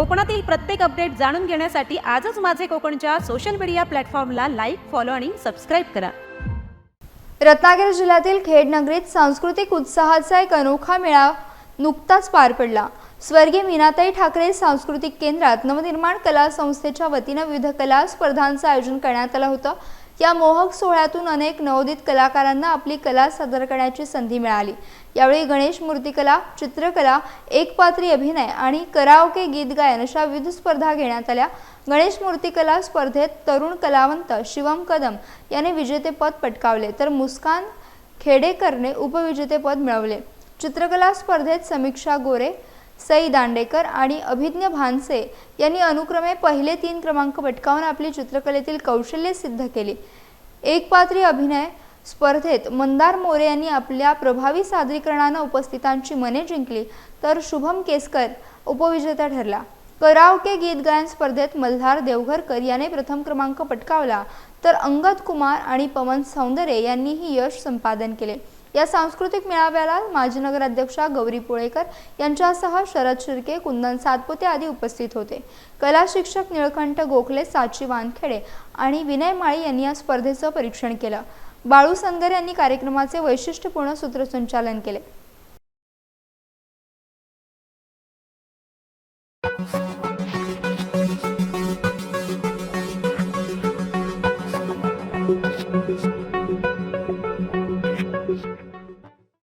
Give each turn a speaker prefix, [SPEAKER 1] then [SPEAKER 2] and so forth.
[SPEAKER 1] कोकणातील प्रत्येक अपडेट जाणून घेण्यासाठी आजच माझे कोकणच्या सोशल मीडिया प्लॅटफॉर्मला लाईक फॉलो आणि सबस्क्राईब करा.
[SPEAKER 2] रत्नागिरी जिल्ह्यातील खेड नगरीत सांस्कृतिक उत्साहाचा एक अनोखा मेळा नुकताच पार पडला. स्वर्गीय मीनाताई ठाकरे सांस्कृतिक केंद्रात नवनिर्माण कला संस्थेच्या वतीनं विविध कला स्पर्धांचं आयोजन करण्यात आलं होतं. या मोहक सोहळ्यातून अनेक नवोदित कलाकारांना आपली कला सादर करण्याची संधी मिळाली. यावेळी गणेश मूर्तिकला चित्रकला एकपात्री अभिनय आणि कराओके गीत गायन अशा विविध स्पर्धा घेण्यात आल्या. गणेश मूर्तिकला स्पर्धेत तरुण कलावंत शिवम कदम याने विजेतेपद पटकावले तर मुस्कान खेडेकरने उपविजेतेपद मिळवले. चित्रकला स्पर्धेत समीक्षा गोरे सई दांडेकर आणि अभिज्ञ भानसे यांनी अनुक्रमे पहिले तीन क्रमांक पटकावून आपली चित्रकलेतील कौशल्य सिद्ध केली. एकपात्री अभिनय स्पर्धेत मंदार मोरे यांनी आपल्या प्रभावी सादरीकरणानं उपस्थितांची मने जिंकली तर शुभम केसकर उपविजेता ठरला. कराओके गीत गायन स्पर्धेत मल्हार देवघरकर याने प्रथम क्रमांक पटकावला तर अंगद कुमार आणि पवन सौंदर्य यांनीही यश संपादन केले. या सांस्कृतिक मेळाव्याला माजी नगराध्यक्षा गौरी पुळेकर यांच्यासह शरद शिर्के कुंदन सातपुते आदी उपस्थित होते. कला शिक्षक निळकंठ गोखले साची वानखेडे आणि विनय माळी यांनी या स्पर्धेचं परीक्षण केलं. बाळू संगर यांनी कार्यक्रमाचे वैशिष्ट्यपूर्ण सूत्रसंचालन केले.